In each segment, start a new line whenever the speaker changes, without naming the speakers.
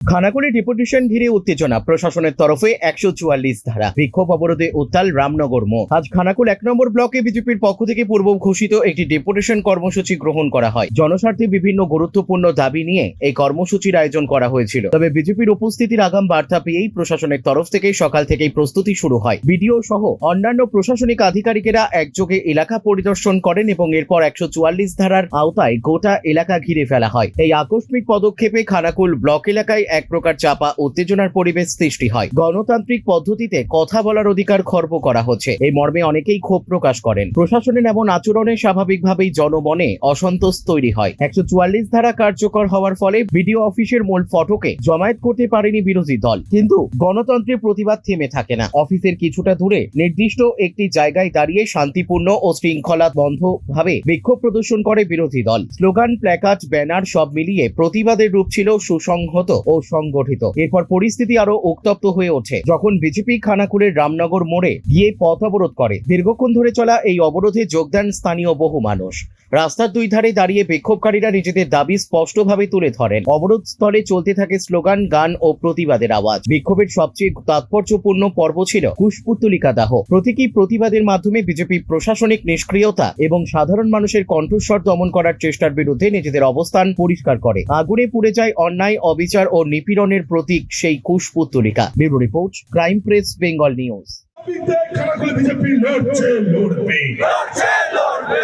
খানাকুলি deputation ঘিরে উত্তেজনা প্রশাসনের তরফে একশো চুয়াল্লিশ ধারা। বিক্ষোভ অবরোধে উত্তাল রামনগর মোড়। আজ খানাকুল এক নম্বর ব্লকে বিজেপির পক্ষ থেকে পূর্ব ঘোষিত একটি ডেপুটেশন কর্মসূচি গ্রহণ করা হয়। জনস্বার্থে বিভিন্ন গুরুত্বপূর্ণ দাবি নিয়ে এই কর্মসূচির আয়োজন করা হয়েছিল। তবে বিজেপির উপস্থিতির আগাম বার্তা পেয়েই প্রশাসনের তরফ থেকে সকাল থেকেই প্রস্তুতি শুরু হয়। বিডিও সহ অন্যান্য প্রশাসনিক আধিকারিকেরা একযোগে এলাকা পরিদর্শন করেন এবং এরপর একশো চুয়াল্লিশ ধারার আওতায় গোটা এলাকা ঘিরে ফেলা হয়। এই আকস্মিক পদক্ষেপে খানাকুল ব্লক এলাকায় এক প্রকার চাপা, উত্তেজনার পরিবেশ সৃষ্টি হয়। গণতান্ত্রিক পদ্ধতিতে কথা বলার অধিকার খর্ব করা হচ্ছে। এই মর্মে অনেকেই ক্ষোভ প্রকাশ করেন। প্রশাসনের এমন আচরণে স্বাভাবিকভাবেই জনমনে অসন্তোষ তৈরি হয়। একশো চুয়াল্লিশ ধারা কার্যকর হওয়ার ফলে বিডিও অফিসের মূল ফটকে জমায়েত করতে পারেনি বিরোধী দল। কিন্তু গণতন্ত্রের প্রতিবাদ থেমে থাকে না। অফিসের কিছুটা দূরে নির্দিষ্ট একটি জায়গায় দাঁড়িয়ে শান্তিপূর্ণ ও শৃঙ্খলা বন্ধ ভাবে বিক্ষোভ প্রদর্শন করে বিরোধী দল। স্লোগান, প্ল্যাকার্ড, ব্যানার সব মিলিয়ে প্রতিবাদের রূপ ছিল সুসংহত ও সংগঠিত। এরপর পরিস্থিতি আরও উত্তপ্ত হয়ে ওঠে। যখন বিজেপি খানাকুলের রামনগর মোড়ে গিয়ে পথ অবরোধ করে, দীর্ঘক্ষণ ধরে চলা এই অবরোধে যোগদান স্থানীয় বহু মানুষ। রাস্তার দুই ধারে দাঁড়িয়ে বিক্ষোভকারীরা নিজেদের দাবি স্পষ্টভাবে তুলে ধরেন। অবরোধ স্থলে চলতে থাকে স্লোগান, গান ও প্রতিবাদের আওয়াজ। বিক্ষোভের সবচেয়ে তাৎপর্যপূর্ণ পর্ব ছিল কুশপুত্তলিকা দাহ প্রতীকী প্রতিবাদের মাধ্যমে বিজেপি প্রশাসনিক নিষ্ক্রিয়তা এবং সাধারণ মানুষের কণ্ঠস্বর দমন করার চেষ্টার বিরুদ্ধে নিজেদের অবস্থান পরিষ্কার করে। আগুনে পুড়ে যায় অন্যায়, অবিচার ও নিপীড়নের প্রতীক সেই কুশপুত্তলিকা। Bureau report, crime press, Bengal news.
দাবিতে খানাকুলে বিজেপি লড়ছে লড়বে।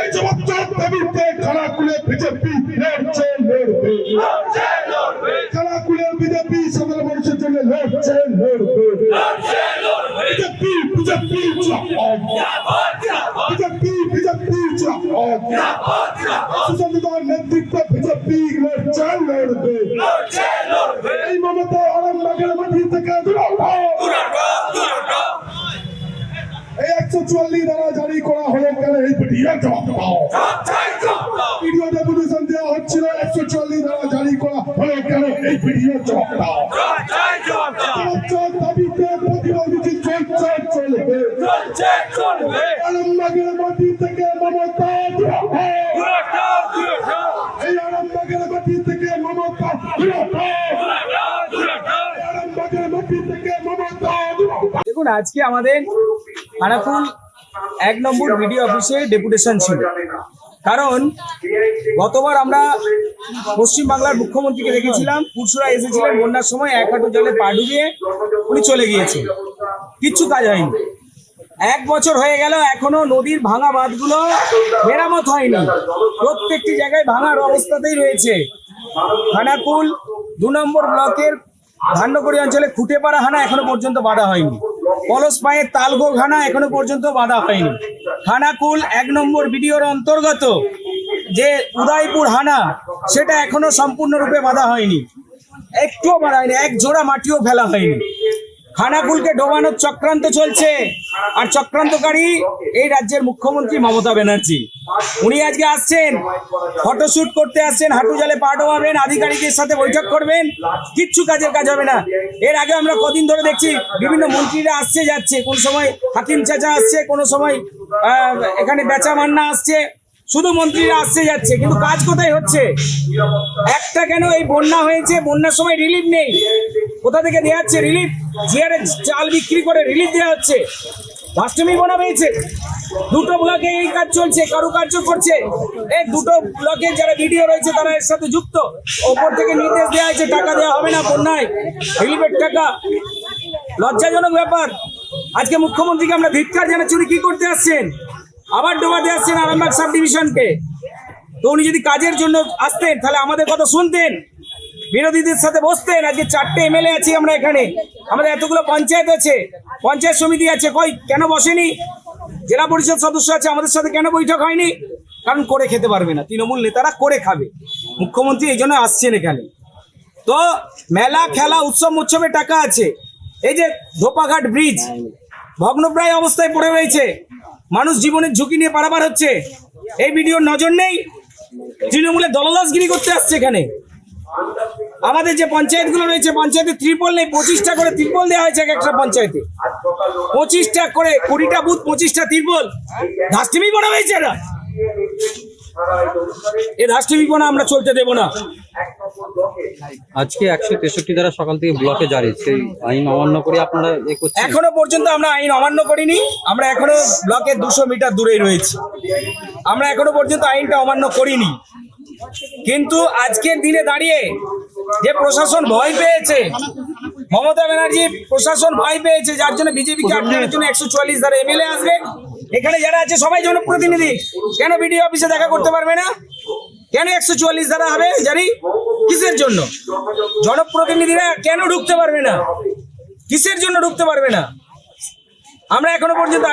এই জবাবদার দাবিতে খানাকুলে বিজেপি লড়ছে লড়বে। খানাকুলের বিজেপি সাধারণ মানুষের জন্য লড়ছে লড়বে। বিজেপি বিজেপি বিজেপি নেতৃত্বে বিজেপি লড়ছে লড়বে। এই মমতা একশো চুয়াল্লিশ দ্বারা জারি করা হলো কেন? এই ভিডিও জবাব ভিডিও ডেপুটেশন দেওয়া হচ্ছিল একশো চুয়াল্লিশ দ্বারা জারি করা হলো কেন? এই ভিডিও জবাব থেকে মমতা এই আলমবাগের মাটি থেকে মমতা আলমবাগের থেকে
দেখুন, আজকে আমাদের খানাকুল এক নম্বর বিডিও অফিসে ডেপুটেশন ছিল। কারণ গতবার আমরা পশ্চিমবাংলার মুখ্যমন্ত্রীকে দেখেছিলাম, পুরসুরা এসেছিলেন, বন্যার সময় এক হাঁটু জলে পা ডুবিয়ে উনি চলে গিয়েছেন। কিচ্ছু কাজ হয়নি। এক বছর হয়ে গেল, এখনও নদীর ভাঙা বাঁধগুলো মেরামত হয়নি। প্রত্যেকটি জায়গায় ভাঙার অবস্থাতেই রয়েছে। খানাকুল দু নম্বর ব্লকের ধান্যকড়ি অঞ্চলে খুঁটেপাড়া হানা এখনও পর্যন্ত বাধা হয়নি। পলস পায়ে তালগো ঘানা এখনও পর্যন্ত বাধা হয়নি। হানাকুল এক নম্বর ভিডিওর অন্তর্গত, যে উদয়পুর হানা, সেটা এখনও সম্পূর্ণরূপে বাধা হয়নি। একটুও বাধা হয়নি এক জোড়া মাটিও ফেলা হয়নি। খানাকুলকে ডোবানোর চক্রান্ত চলছে। আর চক্রান্তকারী এই রাজ্যের মুখ্যমন্ত্রী মমতা ব্যানার্জি। উনি আজকে আসছেন, ফটোশুট করতে আসছেন, হাঁটু জলে পা ডোবাবেন, আধিকারিকদের সাথে বৈঠক করবেন, কিচ্ছু কাজের কাজ হবে না। এর আগে আমরা কদিন ধরে দেখছি, বিভিন্ন মন্ত্রীরা আসছে, যাচ্ছে। কোন সময় হাকিম চাচা আসছে, কোন সময় এখানে বেচা মান্না আসছে। শুধু মন্ত্রীরা আসছে, যাচ্ছে। কিন্তু কাজ কোথায় হচ্ছে? একটা কেন এই বন্যা হয়েছে? বন্যার সময় রিলিফ নেই। থেকে দেওয়া হচ্ছে রিলিফ? জিয়ারে চাল বিক্রি করে রিলিফ দেওয়া হচ্ছে। অষ্টমী বোনা হয়েছে। দুটো ব্লকে এই কাজ চলছে, কারুকার্য করছে। এই দুটো ব্লকে যারা ভিডিও রয়েছে, তারা এর সাথে যুক্ত। ওপর থেকে নির্দেশ দেওয়া হয়েছে, টাকা দেওয়া হবে না, বন্যায়। রিলিফের টাকা। লজ্জাজনক ব্যাপার। আজকে মুখ্যমন্ত্রীকে আমরা ধিক্কার জানাচ্ছি, উনি কি করতে আসছেন? আবার ডোবাতে আসছেন আরামবাগ সাব ডিভিশনকে তো উনি যদি কাজের জন্য আসতেন, তাহলে আমাদের কথা শুনতেন। বিরোধীদের সাথে বসতেন আজকে চারটে এমএলএ আছি আমরা এখানে। আমাদের এতগুলো পঞ্চায়েত আছে, পঞ্চায়েত সমিতি আছে, কই, কেন বসেনি? জেলা পরিষদ সদস্য আছে, আমাদের সাথে কেন বৈঠক হয়নি? কারণ করে খেতে পারবে না, তৃণমূল নেতারা করে খাবে। মুখ্যমন্ত্রী এই জন্য আসছেন এখানে। তো মেলা, খেলা, উৎসব, উৎসবে টাকা আছে। এই যে ধোপাঘাট ব্রিজ, ভগ্নপ্রায় অবস্থায় পড়ে রয়েছে। মানুষ জীবনের ঝুঁকি নিয়ে পারাপার হচ্ছে। এই ভিডিওর নজর নেই। তৃণমূলের দলদাসগিরি করতে আসছে এখানে। আমাদের যে পঞ্চায়েতগুলো রয়েছে পঞ্চায়েতে ত্রিপল নেই পঁচিশটা করে ত্রিপল দেওয়া হয়েছে এক একটা পঞ্চায়েতে। পঁচিশটা করে কুড়িটা বুথ পঁচিশটা ত্রিপল। ধাস্তিমি করা হয়েছে না আমরা চলতে দেব না।
আজকে একশো তেষট্টি দ্বারা সকাল থেকে ব্লকে জারি সেই আইন অমান্য করে আপনারা
এখনও পর্যন্ত আমরা আইন অমান্য করিনি আমরা এখনও ব্লকের দুশো মিটার দূরেই রয়েছি। আমরা এখনও পর্যন্ত আইনটা অমান্য করিনি। কিন্তু আজকের দিনে দাঁড়িয়ে যে প্রশাসন ভয় পেয়েছে, মমতা ব্যানার্জি প্রশাসন ভয় পেয়েছে, যার জন্য বিজেপিকে আটকানোর জন্য একশো চুয়াল্লিশ ধারা এমএলএ আসবে। এখানে যারা আছে, সবাই জনপ্রতিনিধি। কেন বিডিও অফিসে দেখা করতে পারবে না? কেন একশো চুয়াল্লিশ ধারা হবে জানি? কিসের জন্য? জনপ্রতিনিধিরা কেন ঢুকতে পারবে না? কিসের জন্য ঢুকতে পারবে না? আমরা এখনও পর্যন্ত